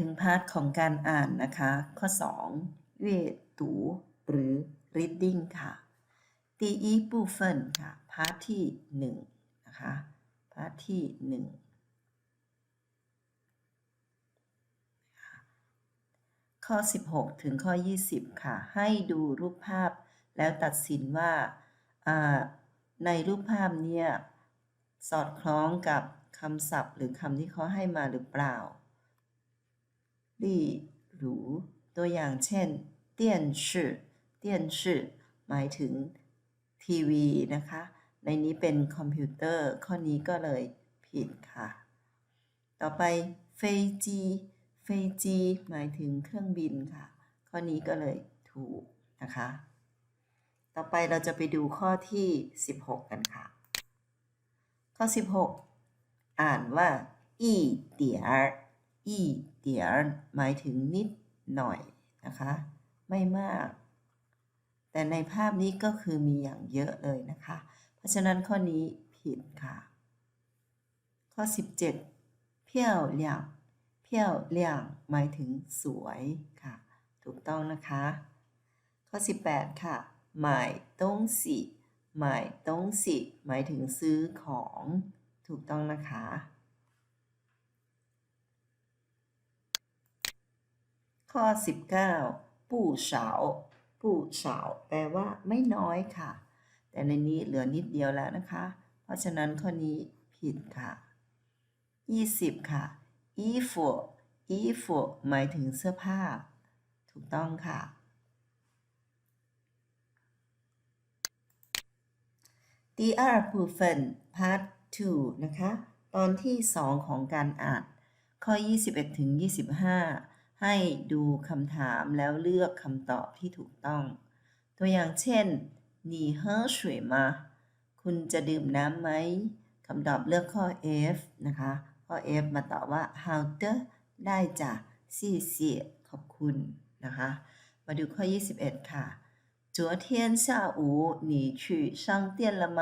ถึงพาร์ทของการอ่านนะคะ ข้อ2เวตูหรือ reading ค่ะตีอีปูเฟนค่ะพาร์ทที่1นะคะพาร์ทที่1ข้อ 16 ถึงข้อ 20 ค่ะ ให้ดูรูปภาพแล้วตัดสินว่าในรูปภาพเนี่ยสอดคล้องกับคำศัพท์หรือคำที่เขาให้มาหรือเปล่า ลี่หรูตัวอย่างเช่นเตี้ยนชื่อเตี้ยนชื่อหมายถึงทีวีนะคะ ในนี้เป็นคอมพิวเตอร์ ข้อนี้ก็เลยผิดค่ะ ต่อไปเฟจีเฟจีหมายถึงเครื่องบินค่ะ ข้อนี้ก็เลยถูกนะคะ ต่อไปเราจะไปดูข้อที่ 16 กันค่ะ ข้อ 16 อ่านว่าอีเตียร์ อีเตียร์หมายถึงนิดหน่อยนะคะ ไม่มาก แต่ในภาพนี้ก็คือมีอย่างเยอะเลยนะคะ เพราะฉะนั้นข้อนี้ผิดค่ะ ข้อ 17เพี้ยวเหลี่ยงเพี้ยวเหลี่ยงหมายถึงสวยค่ะ ถูกต้องนะคะ ข้อ 18 ค่ะหมายต้งสิหมายต้งสิหมายถึงซื้อของถูกต้องนะคะ ข้อ 19ปู่เฉาปู่เฉาแปลว่าไม่น้อยค่ะ แต่ในนี้เหลือนิดเดียวแล้วนะคะ เพราะฉะนั้นข้อนี้ผิดค่ะ 20 ค่ะ衣服衣服หมายถึงเสื้อผ้า ถูกต้องค่ะ 第二部分 part 2 นะคะ ตอนที่ 2 ของการอ่าน ข้อ 21ถึง25 ให้ดูคำถามแล้วเลือกคำตอบที่ถูกต้อง ตัวอย่างเช่น你喝水吗คุณจะดื่มน้ำไหมคำตอบเลือกข้อ F นะคะ ข้อ F มาตอบว่า how the ได้จ้ะสี่เสียขอบคุณนะคะ มาดูข้อ 21 ค่ะ昨天下午你去商店了吗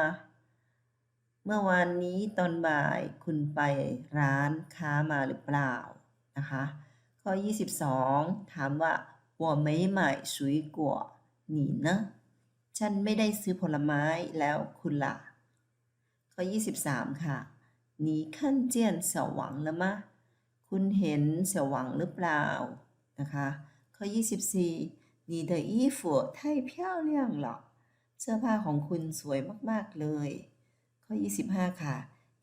เมื่อวานนี้ตอนบ่ายคุณไปร้านค้ามาหรือเปล่านะคะ ข้อ 22 ถามว่า我没买水果你呢ฉันไม่ได้ซื้อผลไม้แล้วคุณล่ะ ข้อ 23 ค่ะ你看见小王了吗คุณเห็นเสี่ยวหวังหรือเปล่านะคะ ข้อ 24你的衣服太漂亮了เสื้อผ้าของคุณสวยมาก ๆ เลย ข้อ 25 ค่ะ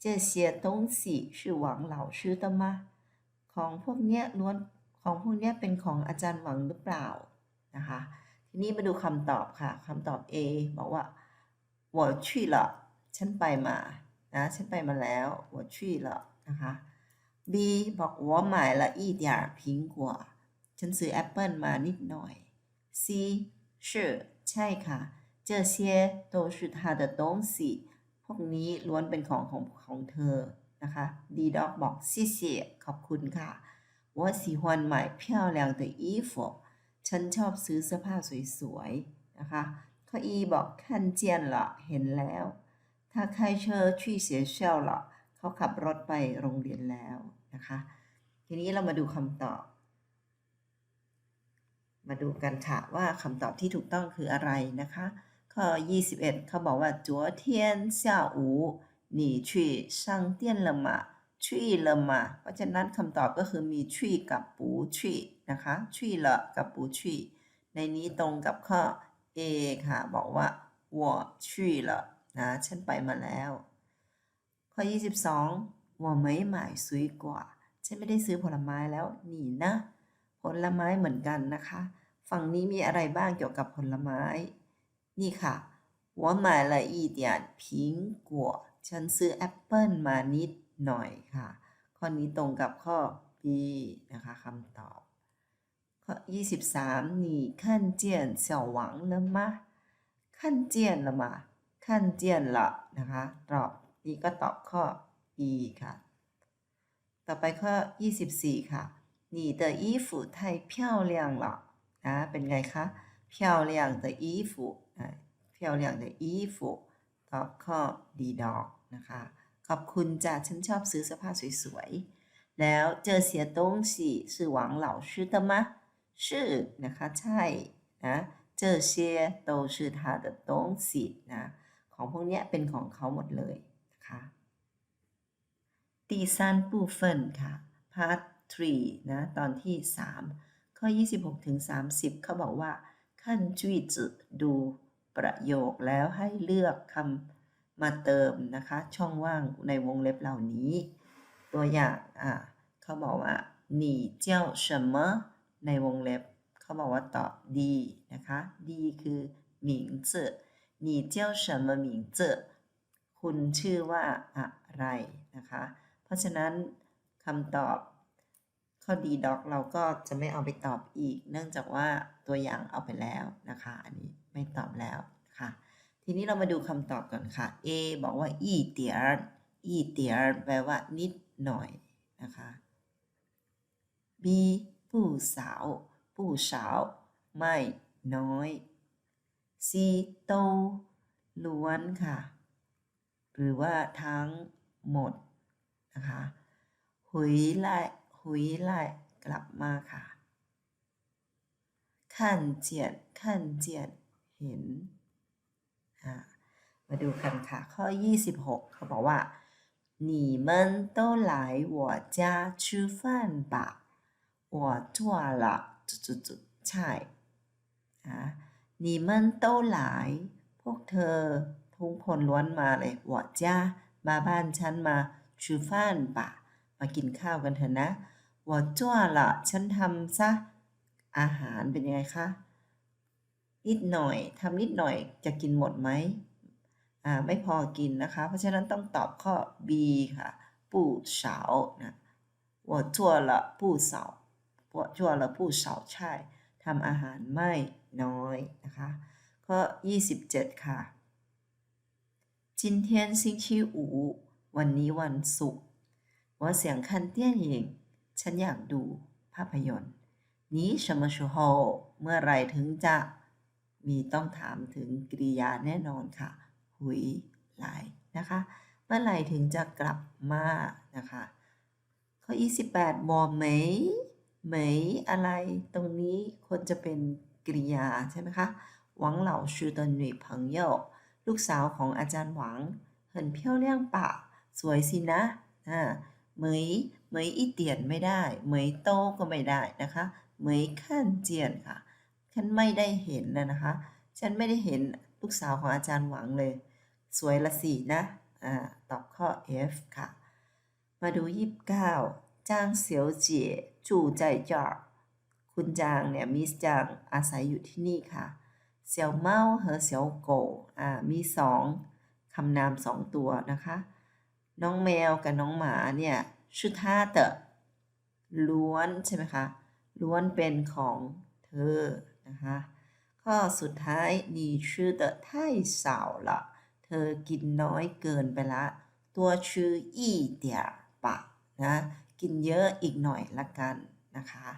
这些东西是王老师的吗ของพวกเนี้ยล้วน ของพวกเนี้ยเป็นของอาจารย์หวังหรือเปล่านะคะ ทีนี้มาดูคำตอบค่ะคำตอบ A บอกว่า我去了ฉันไปมานะฉันไปมาแล้ว我去了นะคะ B บอก我买了一点苹果ฉันซื้อแอปเปิลมานิดหน่อย C 是ใช่ค่ะ这些都是他的东西พวกนี้ล้วนเป็นของของของเธอนะคะ D dog บอก谢谢ขอบคุณค่ะ 我喜欢买漂亮的衣服ฉันชอบซื้อเสื้อผ้าสวยๆนะคะ ข้อ E บอก看见了เห็นแล้ว他开车去学校了เขาขับรถไปโรงเรียนแล้วนะคะ ทีนี้เรามาดูคำตอบ มาดูกันค่ะว่าคำตอบที่ถูกต้องคืออะไรนะคะ ข้อ 21 เขาบอกว่า昨天下午你去商店了吗去了吗เ พราะฉะนั้นคำตอบก็คือมี去กับปู去นะคะ去了กับปู去ในนี้ตรงกับข้อ A ค่ะ บอกว่า我去了นะฉันไปมาแล้ว ข้อ 22我没买水果ฉันไม่ได้ซื้อผลไม้แล้วนี่นะ ผลไม้เหมือนกันนะคะ ฝั่งนี้มีอะไรบ้างเกี่ยวกับผลไม้ นี่ค่ะ我买了一点苹果ฉันซื้อแอปเปิลมานิด หน่อยค่ะ ข้อนี้ตรงกับข้อ B นะคะคำตอบ ข้อ 23你看见小王了吗看见了吗看见了นะคะตอบนี้ก็ตอบข้อ E ค่ะ ต่อไปข้อ 24 ค่ะ你的衣服太漂亮了นะเป็นไงคะ漂亮的衣服อ่า漂亮的衣服ตอบข้อ D ดอกนะคะ ขอบคุณจ้ะฉันชอบซื้อเสื้อผ้าสวยๆ แล้วเจอเสียต้งสีสื่อหวังเหล่าชื่อเมชื่อนะคะใช่นะเจอเสียโตชื่อทาเดต้งสีนะของพวกนี้เป็นของเขาหมดเลยนะคะตีซานปูเฟินค่ะพาร์ททรีนะตอนที่ 3 ข้อ 26ถึง30 เขาบอกว่าขั้นจุยจืดูประโยคแล้วให้เลือกคำ มาเติมนะคะ ช่องว่างในวงเล็บเหล่านี้ ตัวอย่างอ่ะเขาบอกว่า你叫什么ในวงเล็บ เขาบอกว่าตอบดีนะคะดีคือหมิงเจอ你叫什么名字คุณชื่อว่าอะไรนะคะ เพราะฉะนั้นคำตอบข้อดีด็อกเราก็จะไม่เอาไปตอบอีก เนื่องจากว่าตัวอย่างเอาไปแล้วนะคะ อันนี้ไม่ตอบแล้วค่ะ ทีนี้เรามาดูคำตอบก่อนค่ะ A บอกว่าอีเตียนอีเตียนแปลว่านิดหน่อยนะคะ B ผู้สาว ผู้สาว ไม่น้อย C โตล้วนค่ะ หรือว่าทั้งหมดนะคะหุยไล่หุยไล่กลับมาค่ะขั้นเจียนขั้นเจียนเห็น มาดูกันค่ะ ข้อ 26 เขาบอกว่า你们都来我家吃饭吧我做了จุดจุดจุดใช่อ่า你们都来พวกเธอทุกคนล้วนมาเลย我家มาบ้านฉันมา吃饭吧มากินข้าวกันเถอะนะ我做了ฉันทำซะอาหารเป็นยังไงคะ นิดหน่อยทำนิดหน่อยจะกินหมดไหมอ่าไม่พอกินนะคะ เพราะฉะนั้นต้องตอบข้อ B ค่ะ不少นะ我做了不少我做了不少菜ทำอาหารไม่น้อยนะคะข้อ27 ค่ะ今天星期五วันนี้วันศุกร์我想看电影ฉันอยากดูภาพยนตร์นี้什么时候เมื่อไรถึงจะ มีต้องถามถึงกริยาแน่นอนค่ะ หุยไหลนะคะ เมื่อไหร่ถึงจะกลับมานะคะ ข้อ 28วอเหมยเหมยอะไร ตรงนี้ควรจะเป็นกริยาใช่ไหมคะหวังเหล่าชื่อตนหนุ่ยเพิงเย่ลูกสาวของอาจารย์หวังเห็นเพี้ยวเลี่ยงปะสวยสินะอ่าเหมยเหมยอีเตียนไม่ได้เหมยโตก็ไม่ได้นะคะเหมยขั้นเจียนค่ะ ฉันไม่ได้เห็นนะนะคะ ฉันไม่ได้เห็นลูกสาวของอาจารย์หวังเลย สวยละสินะอ่าตอบข้อ F ค่ะ มาดู 29จางเสียวเจี๋ยจู่ใจจ่อคุณจางเนี่ยมิสจางอาศัยอยู่ที่นี่ค่ะเสี่ยวเมา和เสี่ยวโกอ่ามีสองคำนามสองตัวนะคะ น้องแมวกับน้องหมาเนี่ยชื่อท่าเตะล้วนใช่ไหมคะล้วนเป็นของเธอ นะคะ ข้อสุดท้าย你吃的太少了เธอกินน้อยเกินไปละ ตัวชื่ออีเดียปะนะ กินเยอะอีกหน่อยละกันนะคะ